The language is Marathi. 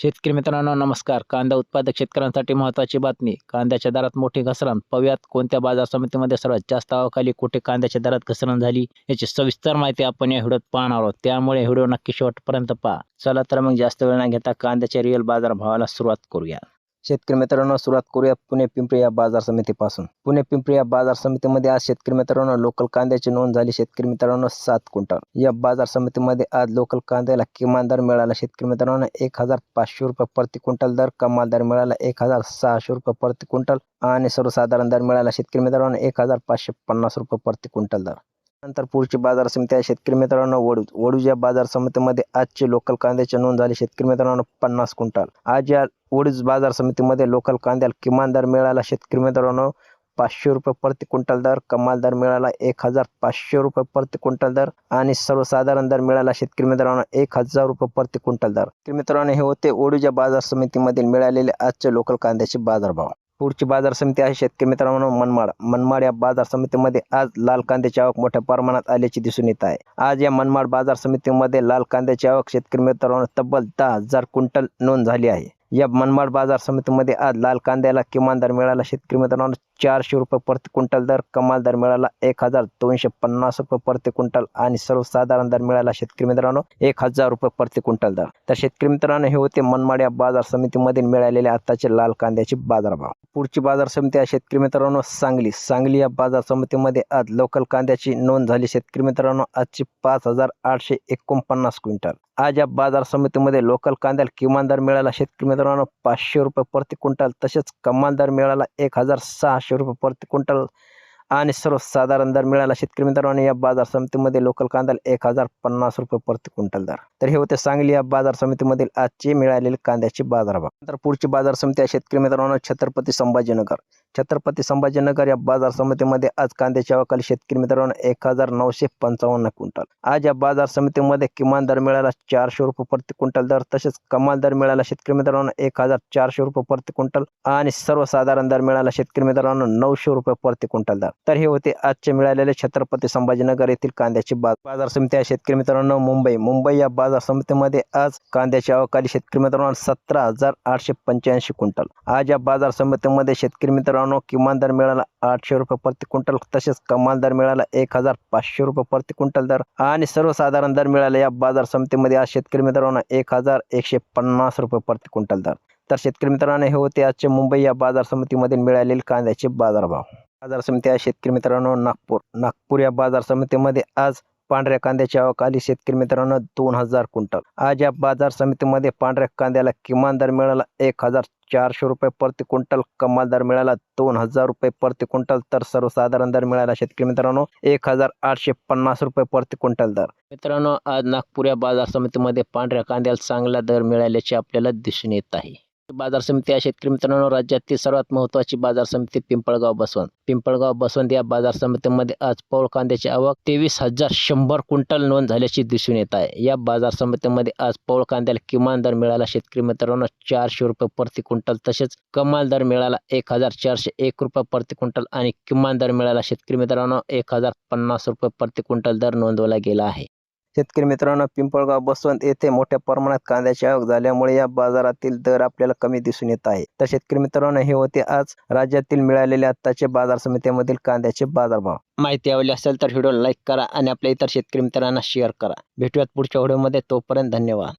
शेतकरी मित्रांनो नमस्कार. कांदा उत्पादक शेतकऱ्यांसाठी महत्त्वाची बातमी. कांद्याच्या दरात मोठी घसरण. पव्यात कोणत्या बाजार समितीमध्ये सर्वात जास्त आवकाली कुठे कांद्याच्या दरात घसरण झाली याची सविस्तर माहिती आपण या व्हिडिओत पाहणार आहोत. त्यामुळे व्हिडिओ नक्की शेवटपर्यंत पहा. चला तर मग जास्त वेळ न घेता कांद्याच्या रिअल बाजार भावाला सुरुवात करूया. शेतकरी मित्रांनो सुरुवात करूया पुणे पिंपरी या बाजार समितीपासून. पुणे पिंपरी या बाजार समितीमध्ये आज शेतकरी मित्रांनो लोकल कांद्याची नोंद झाली. शेतकरी मित्रांनो सात क्विंटल. या बाजार समितीमध्ये आज लोकल कांद्याला किमान दर मिळाला. शेतकरी मित्रांनो एक हजार पाचशे रुपये प्रति क्विंटल दर कमाल दर मिळाला. एक हजार सहाशे रुपये प्रति क्विंटल आणि सर्वसाधारण दर मिळाला. शेतकरी मित्रांनो एक हजार पाचशे पन्नास रुपये प्रति क्विंटल दर. नंतर पुढची बाजार समिती आहे. शेतकरी मित्रांनो वडूज वडूज या बाजार समितीमध्ये आजची लोकल कांद्याची नोंद झाली. शेतकरी मित्रांनो पन्नास क्विंटल. आज या वडूज बाजार समितीमध्ये लोकल कांद्याला किमान दर मिळाला. शेतकरी मित्रांनो पाचशे रुपये प्रति क्विंटल दर कमाल दर मिळाला. एक हजार पाचशे रुपये प्रति क्विंटल दर आणि सर्वसाधारण दर मिळाला. शेतकरी मित्रांनो एक हजार रुपये प्रति क्विंटल दर. मित्रांनो हे होते ओडूच्या बाजार समितीमधील मिळालेले आजचे लोकल कांद्याचे बाजारभाव. पुढची बाजार समिती आहे. शेतकरी मित्रांनो मनमाड. मनमाड या बाजार समितीमध्ये आज लाल कांद्याची आवक मोठ्या प्रमाणात आल्याची दिसून येत आहे. आज या मनमाड बाजार समितीमध्ये लाल कांद्याची आवक शेतकरी मित्रांनो तब्बल दहा हजार क्विंटल नोंद झाली आहे. या मनमाड बाजार समितीमध्ये आज लाल कांद्याला किमान दर मिळाला. शेतकरी मित्रांनो चारशे रुपये प्रति क्विंटल दर कमाल दर मिळाला एक हजार दोनशे पन्नास रुपये प्रति क्विंटल आणि सर्वसाधारण दर मिळाला शेतकरी मित्रांनो एक हजार रुपये प्रति क्विंटल दर. तर शेतकरी मित्रांनो हे होते मनमाड या बाजार समितीमधील मिळालेले आताचे लाल कांद्याचे बाजारभाव. पुढची बाजार समिती आहे शेतकरी मित्रांनो सांगली. सांगली या बाजार समितीमध्ये आज लोकल कांद्याची नोंद झाली. शेतकरी मित्रांनो आजची पाच हजार आठशे एकोणपन्नास क्विंटल. आज या बाजार समितीमध्ये लोकल कांद्याला किमान दर मिळाला शेतकरी मित्रांनो पाचशे रुपये प्रति क्विंटल. तसेच कमाल दर मिळाला एक हजार सहाशे रुपये प्रति क्विंटल आणि सर्वसाधारण दर मिळाला. शेतकरी मित्रांनो या बाजार समितीमध्ये लोकल कांद्याला एक हजार पन्नास रुपये प्रति क्विंटल दर. तर हे होते सांगली या बाजार समितीमधील आजचे मिळालेले कांद्याचे बाजारभाव. तर पुढची बाजार समिती आहे शेतकरी मित्रांनो छत्रपती संभाजीनगर. छत्रपती संभाजीनगर या बाजार समितीमध्ये आज कांद्याच्या अवकाली शेतकरी मित्रांनो एक हजार नऊशे पंचावन्न क्विंटल. आज या बाजार समितीमध्ये किमान दर मिळाला चारशे रुपये प्रति क्विंटल दर तसेच कमाल दर मिळाला शेतकरी मित्रांनो एक हजार चारशे रुपये प्रति क्विंटल आणि सर्वसाधारण दर मिळाला शेतकरी मित्रांनो नऊशे रुपये प्रति क्विंटल दर. तर हे होते आजचे मिळालेले छत्रपती संभाजीनगर येथील कांद्याची बाजार समिती आहे शेतकरी मित्रांनो मुंबई. मुंबई या बाजार समितीमध्ये आज कांद्याची अवकाली शेतकरी मित्रांनो सतरा हजार आठशे पंच्याऐंशी क्विंटल. आज या बाजार समितीमध्ये शेतकरी मित्रांनो किमान दर मिळाला आठशे रुपये प्रति क्विंटल तसेच कमाल दर मिळाला एक हजार पाचशे रुपये प्रति क्विंटल दर आणि सर्वसाधारण दर मिळाला या बाजार समितीमध्ये आज शेतकरी मित्रांनो एक हजार एकशे पन्नास रुपये प्रति क्विंटल दर. तर शेतकरी मित्रांनो हे होते आजचे मुंबई या बाजार समितीमध्ये मिळालेले कांद्याचे बाजारभाव. बाजार समिती आहे शेतकरी मित्रांनो नागपूर. नागपूर या बाजार समितीमध्ये आज पांढऱ्या कांद्याच्या आवक आली. शेतकरी मित्रांनो दोन हजार क्विंटल. आज या बाजार समितीमध्ये पांढऱ्या कांद्याला किमान दर मिळाला एक हजार चारशे रुपये प्रति क्विंटल कमाल दर मिळाला दोन हजार रुपये प्रति क्विंटल तर सर्वसाधारण दर मिळाला शेतकरी मित्रांनो एक हजार आठशे पन्नास रुपये प्रति क्विंटल दर. मित्रांनो आज नागपूर या बाजार समितीमध्ये पांढऱ्या कांद्याला चांगला दर मिळाल्याचे आपल्याला दिसून येत आहे. बाजार समिती या शेतकरी मित्रांनो राज्यातील सर्वात महत्त्वाची बाजार समिती पिंपळगाव बसवंत. पिंपळगाव बसवंत या बाजार समितीमध्ये आज पौळ कांद्याची आवक तेवीस हजार शंभर क्विंटल नोंद झाल्याची दिसून येत आहे. या बाजार समितीमध्ये आज पौळ कांद्याला किमान दर मिळाला शेतकरी मित्रांनो चारशे रुपये प्रति क्विंटल तसेच कमाल दर मिळाला एक हजार चारशे एक रुपये प्रति क्विंटल आणि किमान दर मिळाला शेतकरी मित्रांनो एक हजार पन्नास रुपये प्रति क्विंटल दर नोंदवला गेला आहे. शेतकरी मित्रांनो पिंपळगाव बसवंत येथे मोठ्या प्रमाणात कांद्याची आवक झाल्यामुळे या बाजारातील दर आपल्याला कमी दिसून येत आहे. तर शेतकरी मित्रांनो हे होते आज राज्यातील मिळालेले आत्ताचे बाजार समितीमधील कांद्याचे बाजारभाव. माहिती आवडली असेल तर व्हिडिओ लाईक करा आणि आपल्या इतर शेतकरी मित्रांना शेअर करा. भेटूयात पुढच्या व्हिडिओमध्ये. तोपर्यंत धन्यवाद.